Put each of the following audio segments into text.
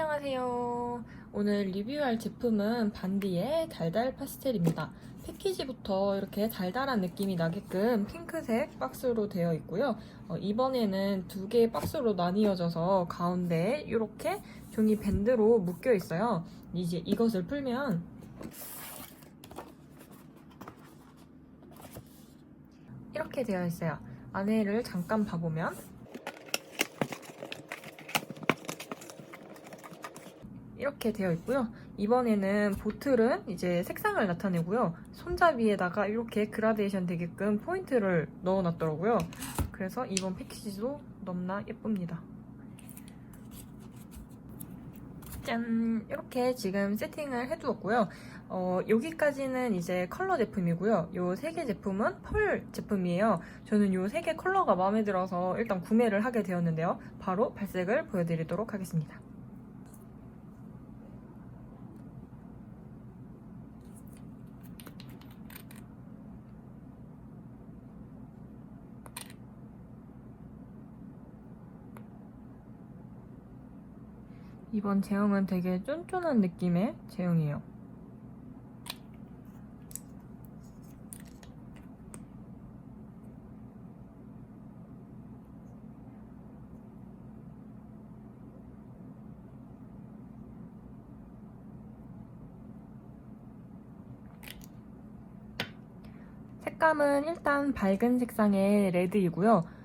안녕하세요. 오늘 리뷰할 제품은 반디의 달달 파스텔입니다. 패키지부터 이렇게 달달한 느낌이 나게끔 핑크색 박스로 되어 있고요. 어, 이번에는 두 개의 박스로 나뉘어져서 가운데에 이렇게 종이 밴드로 묶여 있어요. 이제 이것을 풀면 이렇게 되어 있어요. 안에를 잠깐 봐보면 이렇게 되어 있고요. 이번에는 보틀은 이제 색상을 나타내고요. 손잡이에다가 이렇게 그라데이션 되게끔 포인트를 넣어놨더라고요. 그래서 이번 패키지도 너무나 예쁩니다. 짠! 이렇게 지금 세팅을 해두었고요. 어, 여기까지는 이제 컬러 제품이고요. 요 세 개 제품은 펄 제품이에요. 저는 요 세 개 컬러가 마음에 들어서 일단 구매를 하게 되었는데요. 바로 발색을 보여드리도록 하겠습니다. 이번 제형은 되게 쫀쫀한 느낌의 제형이에요. 색감은 일단 밝은 색상의 레드이고요.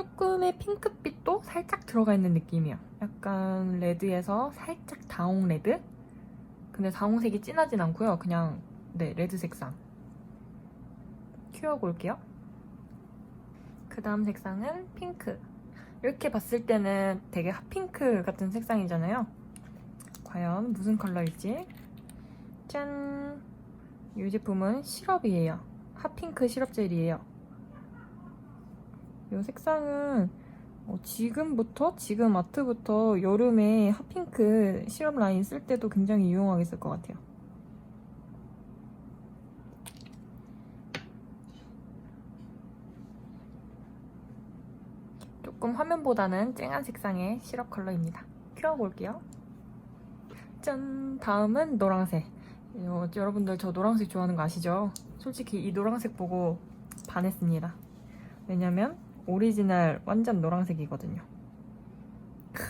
조금의 핑크빛도 살짝 들어가 있는 느낌이에요. 약간 레드에서 살짝 다홍 레드? 근데 다홍색이 진하진 않고요. 그냥 네 레드 색상. 키워고 올게요. 그 다음 색상은 핑크. 이렇게 봤을 때는 되게 핫핑크 같은 색상이잖아요. 과연 무슨 컬러일지. 짠! 이 제품은 시럽이에요. 핫핑크 시럽 젤이에요. 이 색상은 어, 지금부터 지금 아트부터 여름에 핫핑크 시럽 라인 쓸 때도 굉장히 유용하게 쓸 것 같아요. 조금 화면보다는 쨍한 색상의 시럽 컬러입니다. 큐어볼게요. 짠! 다음은 노란색. 어, 여러분들 저 노란색 좋아하는 거 아시죠? 솔직히 이 노란색 보고 반했습니다. 왜냐면 오리지널 완전 노란색이거든요. 크.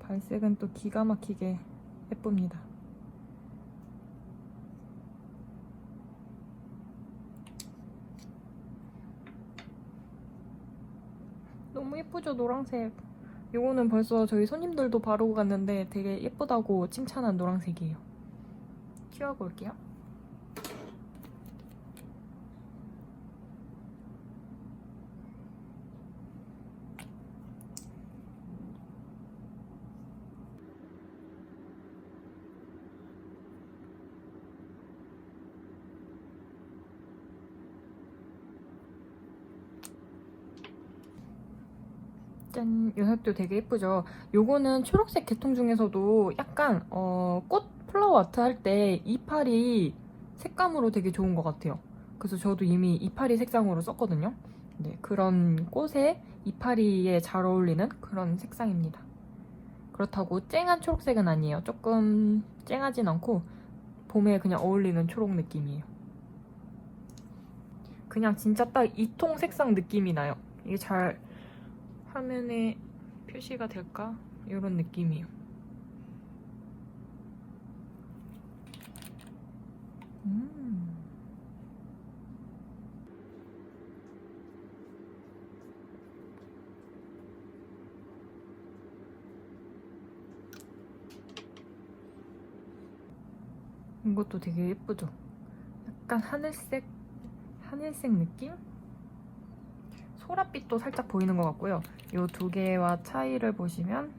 발색은 또 기가 막히게 예쁩니다. 너무 예쁘죠, 노란색. 이거는 벌써 저희 손님들도 바르고 갔는데 되게 예쁘다고 칭찬한 노란색이에요. 키워볼게요. 짠, 이 색도 되게 예쁘죠? 요거는 초록색 계통 중에서도 약간 어, 꽃 플라워 아트 할 때 이파리 색감으로 되게 좋은 것 같아요. 그래서 저도 이미 이파리 색상으로 썼거든요. 네, 그런 꽃에 이파리에 잘 어울리는 그런 색상입니다. 그렇다고 쨍한 초록색은 아니에요. 조금 쨍하진 않고 봄에 그냥 어울리는 초록 느낌이에요. 그냥 진짜 딱 이통 색상 느낌이 나요. 이게 잘 화면에 표시가 될까? 이런 느낌이에요. 음. 이것도 되게 예쁘죠? 약간 하늘색, 하늘색 느낌? 소라빛도 살짝 보이는 것 같고요. 이 두 개와 차이를 보시면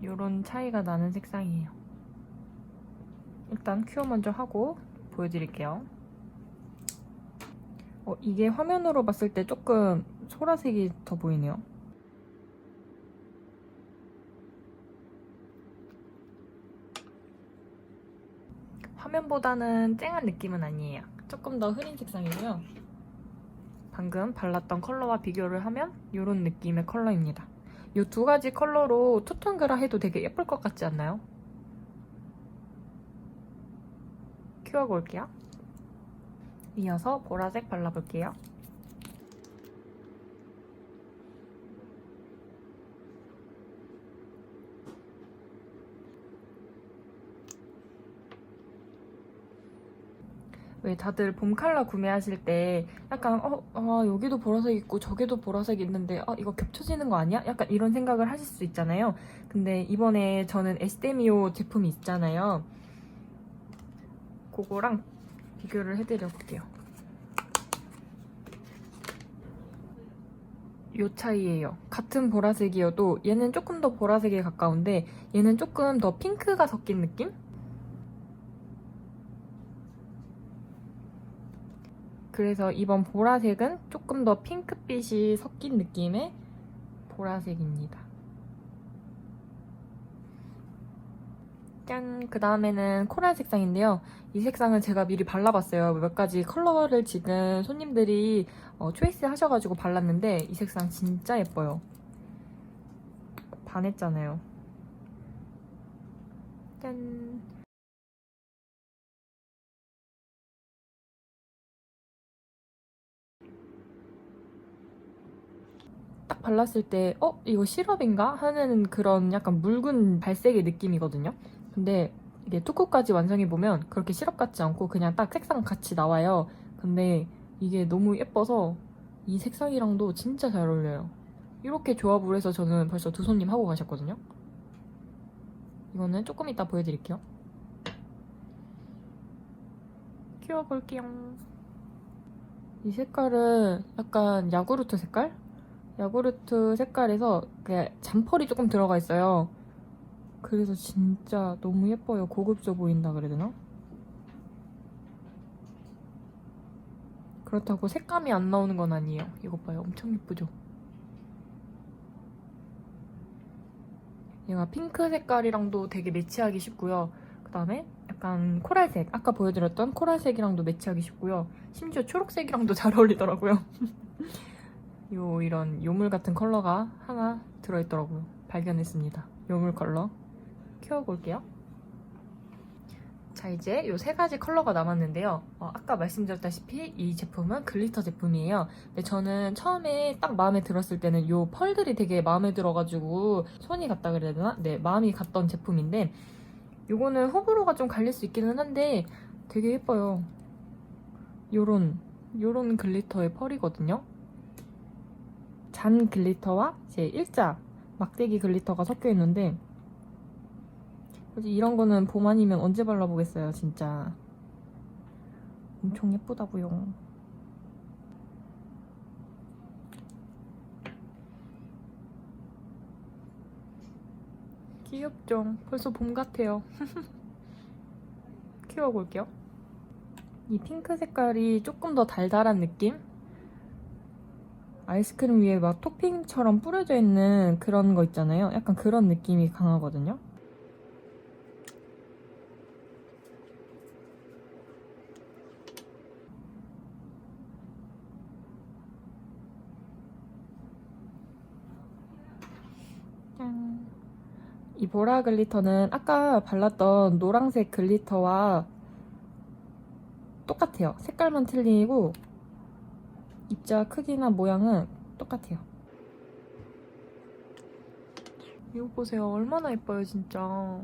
이런 차이가 나는 색상이에요. 일단 큐어 먼저 하고 보여드릴게요. 어, 이게 화면으로 봤을 때 조금 소라색이 더 보이네요. 화면보다는 쨍한 느낌은 아니에요. 조금 더 흐린 색상이고요. 방금 발랐던 컬러와 비교를 하면 이런 느낌의 컬러입니다. 이 두 가지 컬러로 투톤 그라 해도 되게 예쁠 것 같지 않나요? 키워고 올게요. 이어서 보라색 발라볼게요. 왜 다들 봄 컬러 구매하실 때 약간 어, 아, 여기도 보라색 있고 저기도 보라색 있는데 아, 이거 겹쳐지는 거 아니야? 약간 이런 생각을 하실 수 있잖아요. 근데 이번에 저는 에스테미오 제품이 있잖아요. 그거랑 비교를 해드려 볼게요. 요 차이예요. 같은 보라색이어도 얘는 조금 더 보라색에 가까운데 얘는 조금 더 핑크가 섞인 느낌? 그래서 이번 보라색은 조금 더 핑크빛이 섞인 느낌의 보라색입니다. 짠! 그 다음에는 코랄 색상인데요. 이 색상은 제가 미리 발라봤어요. 몇 가지 컬러를 지금 손님들이 어, 초이스 하셔가지고 발랐는데 이 색상 진짜 예뻐요. 반했잖아요. 짠! 딱 발랐을 때, 어? 이거 시럽인가? 하는 그런 약간 묽은 발색의 느낌이거든요. 근데 이게 투쿠까지 완성해보면 그렇게 시럽 같지 않고 그냥 딱 색상 같이 나와요. 근데 이게 너무 예뻐서 이 색상이랑도 진짜 잘 어울려요. 이렇게 조합을 해서 저는 벌써 두 손님 하고 가셨거든요. 이거는 조금 이따 보여드릴게요. 키워볼게요. 이 색깔은 약간 야구르트 색깔? 야구르트 색깔에서 그 잔펄이 조금 들어가 있어요. 그래서 진짜 너무 예뻐요. 고급져 보인다 그래야 되나? 그렇다고 색감이 안 나오는 건 아니에요. 이것 봐요. 엄청 예쁘죠? 얘가 핑크 색깔이랑도 되게 매치하기 쉽고요. 그 다음에 약간 코랄색, 아까 보여드렸던 코랄색이랑도 매치하기 쉽고요. 심지어 초록색이랑도 잘 어울리더라고요. 요 이런 요물 같은 컬러가 하나 들어있더라고요. 발견했습니다. 요물 컬러. 키워볼게요. 자 이제 요세 가지 컬러가 남았는데요. 어, 아까 말씀드렸다시피 이 제품은 글리터 제품이에요. 근데 저는 처음에 딱 마음에 들었을 때는 요 펄들이 되게 마음에 들어가지고 손이 갔다 그래야 되나? 네 마음이 갔던 제품인데 요거는 호불호가 좀 갈릴 수 있기는 한데 되게 예뻐요. 요런 요런 글리터의 펄이거든요. 잔 글리터와 제 일자 막대기 글리터가 섞여 있는데 이런 거는 봄 아니면 언제 발라보겠어요 진짜. 엄청 예쁘다고요. 귀엽죠? 벌써 봄 같아요. 키워볼게요. 이 핑크 색깔이 조금 더 달달한 느낌? 아이스크림 위에 막 토핑처럼 뿌려져 있는 그런 거 있잖아요. 약간 그런 느낌이 강하거든요. 짠. 이 보라 글리터는 아까 발랐던 노란색 글리터와 똑같아요. 색깔만 틀리고 입자 크기나 모양은 똑같아요. 이거 보세요. 얼마나 예뻐요, 진짜.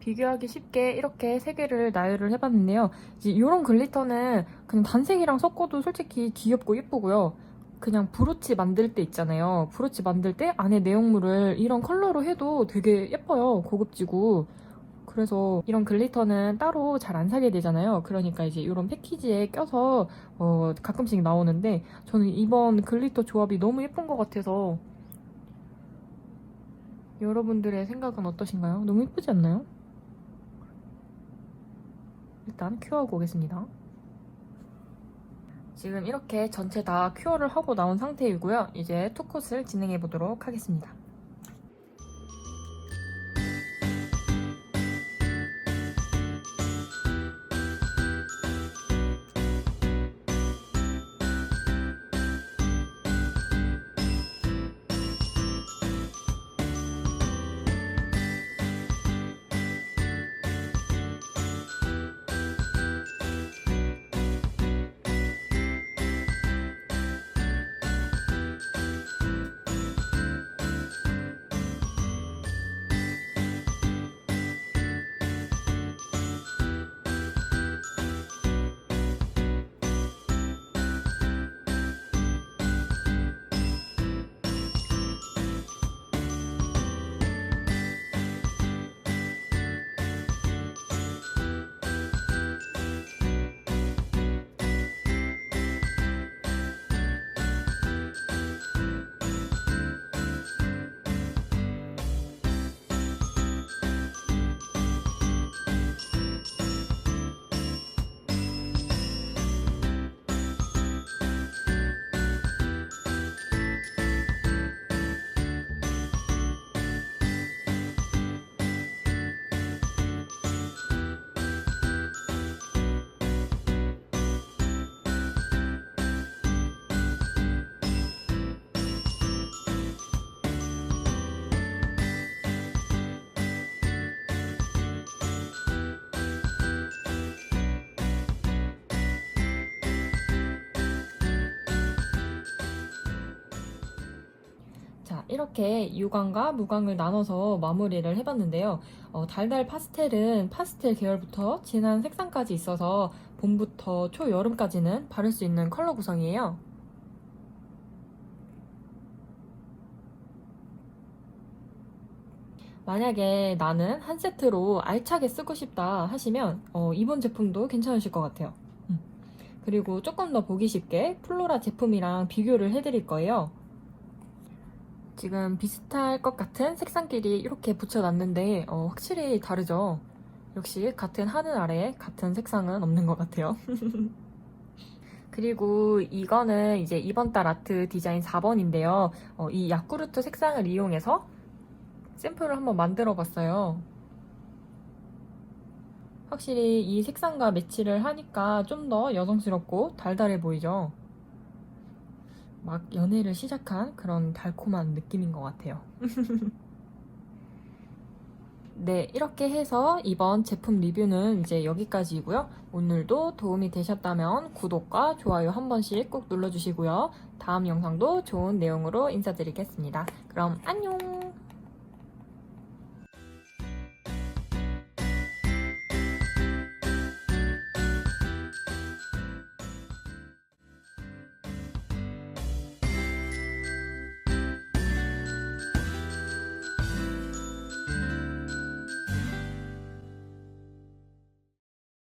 비교하기 쉽게 이렇게 세 개를 나열을 해봤는데요. 이제 이런 글리터는 그냥 단색이랑 섞어도 솔직히 귀엽고 예쁘고요. 그냥 브로치 만들 때 있잖아요. 브로치 만들 때 안에 내용물을 이런 컬러로 해도 되게 예뻐요. 고급지고. 그래서 이런 글리터는 따로 잘 안 사게 되잖아요. 그러니까 이제 이런 패키지에 껴서 어 가끔씩 나오는데 저는 이번 글리터 조합이 너무 예쁜 것 같아서 여러분들의 생각은 어떠신가요? 너무 예쁘지 않나요? 일단 큐어하고 오겠습니다. 지금 이렇게 전체 다 큐어를 하고 나온 상태이고요. 이제 투컷을 진행해 보도록 하겠습니다. 이렇게 유광과 무광을 나눠서 마무리를 해봤는데요. 어, 달달 파스텔은 파스텔 계열부터 진한 색상까지 있어서 봄부터 초여름까지는 바를 수 있는 컬러 구성이에요. 만약에 나는 한 세트로 알차게 쓰고 싶다 하시면 어, 이번 제품도 괜찮으실 것 같아요. 음. 그리고 조금 더 보기 쉽게 플로라 제품이랑 비교를 해드릴 거예요. 지금 비슷할 것 같은 색상끼리 이렇게 붙여놨는데 어, 확실히 다르죠. 역시 같은 하늘 아래 같은 색상은 없는 것 같아요. 그리고 이거는 이제 이번 달 아트 디자인 4번인데요. 이 야쿠르트 색상을 이용해서 샘플을 한번 만들어 봤어요. 확실히 이 색상과 매치를 하니까 좀 더 여성스럽고 달달해 보이죠? 막 연애를 시작한 그런 달콤한 느낌인 것 같아요. 네, 이렇게 해서 이번 제품 리뷰는 이제 여기까지이고요. 오늘도 도움이 되셨다면 구독과 좋아요 한 번씩 꼭 눌러주시고요. 다음 영상도 좋은 내용으로 인사드리겠습니다. 그럼 안녕!